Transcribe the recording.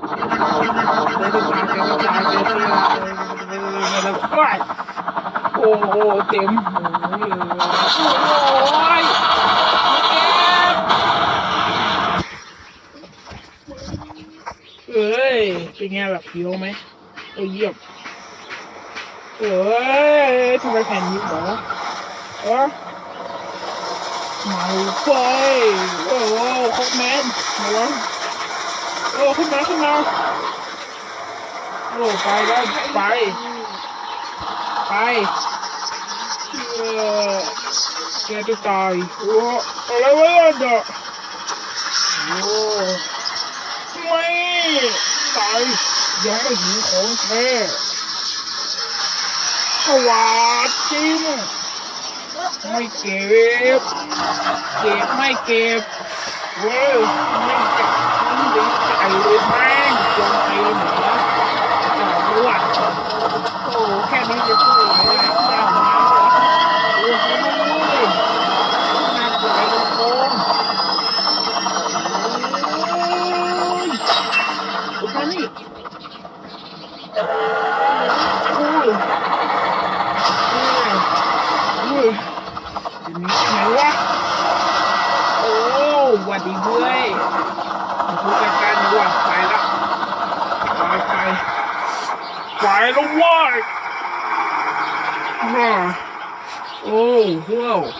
โอ้โหเต็มเลยโอ้ยเอ้ยเป็นไงแบบเฟี้ยวไหมโอ้ยเยี่ยมเอ้ยทำไมแผ่นนี้เหรอเออมาไฟโอ้โหคอกแมนมาแล้ว โอ้ขึ้นมาขึ้นมาโอ้ไปแล้วไปไปเออแกจะตายโอ้อะไรวะเนี่ยโอ้ไม่ตายยังไม่หิวของแท้สวัสดจริงไม่เก็บ เก็บไม่เก็บเว้ยไม่จับ ดีใจเลยแม่งจงไปเหนือจ่าด้วนโอ้แค่นี้จะพูดอะไรได้เจ้ามาเหรอโอ้โหน่ากลัวลงโค้งโอ้ยโอ้มานี่โอ้ยโอ้ยโอ้ยนีไปไหนวะโอ้หวัดดีเว้ย I don't. Oh, whoa.